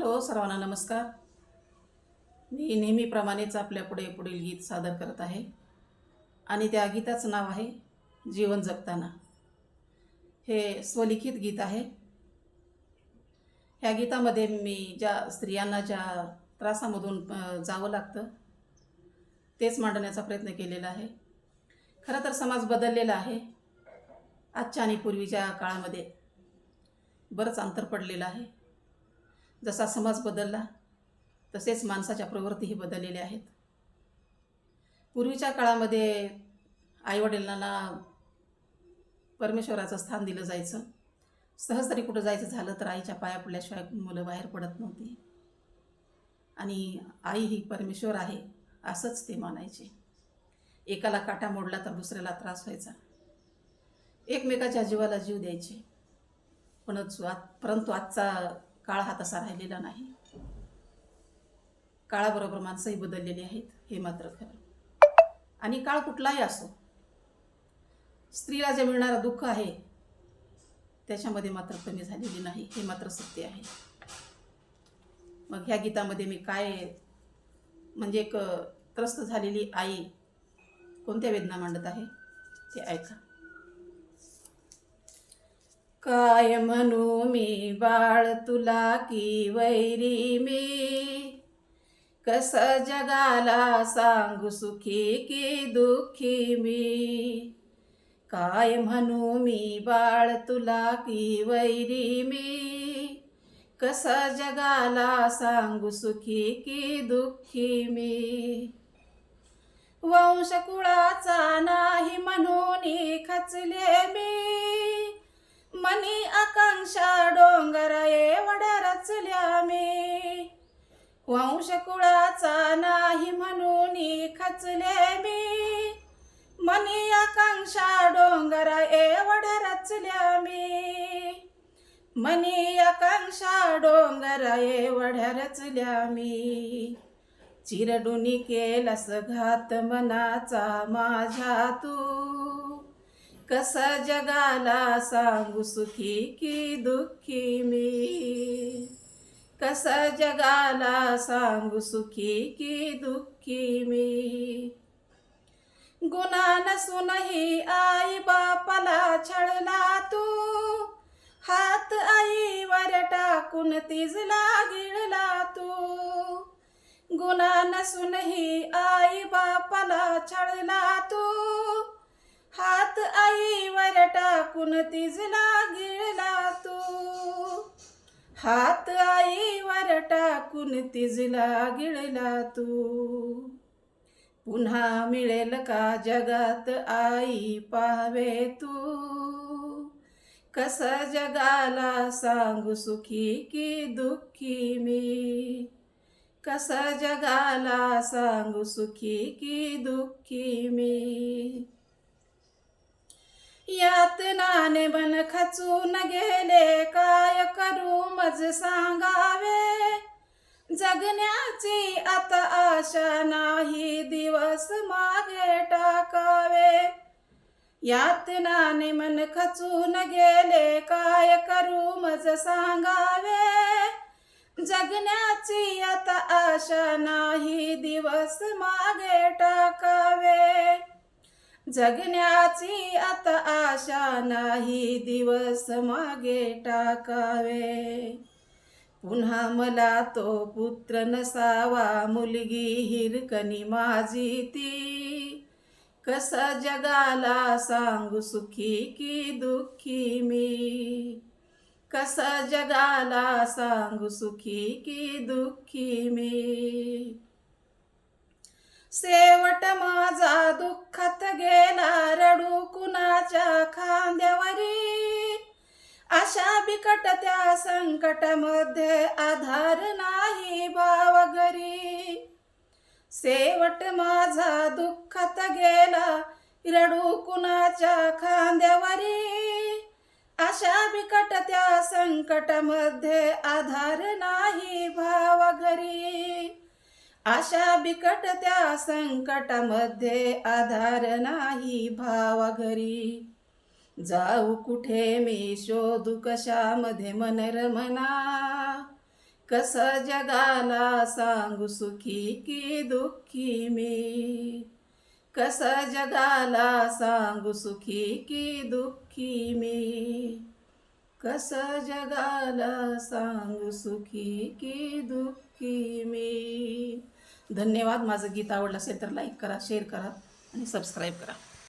Hello सर्वांना नमस्कार. मी नेहमीप्रमाणेच आपल्यापुढे पुढील गीत सादर करत आहे. आणि त्या गीताचं नाव आहे जीवन जगताना. हे स्वलिखित गीत आहे. ह्या गीतामध्ये मी ज्या स्त्रियांना ज्या त्रासामधून जावं लागतं तेच मांडण्याचा प्रयत्न केलेला आहे. खरं तर समाज बदललेला आहे. आजच्या आणि पूर्वीच्या काळामध्ये बरंच अंतर पडलेलं आहे. जसा समाज बदलला तसेच माणसाच्या प्रवृत्तीही बदललेल्या आहेत. पूर्वीच्या काळामध्ये आईवडिलांना परमेश्वराचं स्थान दिलं जायचं. सहज तरी कुठं जायचं झालं तर आईच्या पाया पडल्याशिवाय मुलं बाहेर पडत नव्हती. आणि आई ही परमेश्वर आहे असंच ते मानायचे. एकाला काटा मोडला तर दुसऱ्याला त्रास व्हायचा. एकमेकाच्या जीवाला जीव द्यायचे. पण परंतु आजचा काळ हा तसा राहिलेला नाही. काळाबरोबर माणसंही बदललेली आहेत हे मात्र खरं. आणि काळ कुठलाही असो स्त्रीला जे मिळणारं दुःख आहे त्याच्यामध्ये मात्र कमी झालेली नाही हे मात्र सत्य आहे. मग ह्या गीतामध्ये मी काय म्हणजे एक त्रस्त झालेली आई कोणत्या वेदना मांडत आहे ते ऐका. काय म्हणू मी बाळ तुला की वैरी मी? कस जगाला सांगू सुखी की दुःखी मी? काय म्हणू मी बाळ तुला की वैरी मी? कस जगाला सांगू सुखी की दुःखी मी? वंश कुळाचा नाही म्हणून खचले मी. मनी आकांक्षा डोंगर एवढ्या रचल्या मी. वंश कुळाचा नाही म्हणून खचले मी. मनी आकांक्षा डोंगर एवढ्या रचल्या मी. मनी आकांक्षा डोंगर एवढ्या रचल्या मी. चिरडुनी केलस घात मनाचा माझ्या तू. कस जगाला सांगू सुखी की दुःखी मी? कस जगाला सांगू सुखी की दुःखी मी? गुणा नसूनही आई बापाला छळला तू. हात आईवर टाकून तिजला गिळला तू. गुणा नसूनही आई बापाला छळला तू. हात आईवर टाकून तिजला गिळला तू? हात आईवर टाकून तिजला गिळला तू? पुन्हा मिळेल का जगात आई पाहावे तू? कस जगाला सांगू सुखी की दुःखी मी? कस जगाला सांगू सुखी की दुःखी मी? यात नाने बन खचून गेले काय करू मज सांगावे? जगण्याची आता आशा नाही दिवस मागे टाकावे. यात नाने मन खचून गेले काय करू मज सांगावे? जगण्याची आता आशा नाही दिवस मागे टाकावे. जगण्याची आता आशा नाही. दिवस मागे टाकावे. पुन्हा मला तो पुत्र नसावा. मुलगी हिरकणी माझी ती. कस जगाला सांगू सुखी की दुःखी मी? कस जगाला सांगू सुखी की दुःखी मी? शेवट माझा दुःखात गेला रडू कुणाच्या खांद्यावरी. अशा बिकट त्या संकटामध्ये आधार नाही भाव घरी शेवट माझा दुःखात गेला रडू कुणाच्या खांद्यावरी. अशा बिकट त्या संकटामध्ये आधार नाही भाव घरी अशा बिकट त्या संकटामध्ये आधार नाही भावा घरी जाऊ कुठे मी शोधू कशामध्ये मन रमना. कस जगाला सांगू सुखी की दुःखी मी. कस जगाला सांगू सुखी की दुःखी मी. कस जगाला सांगू सुखी की दुःखी मी. धन्यवाद. माझं गीत आवडलं असेल तर लाईक करा शेअर करा आणि सबस्क्राईब करा.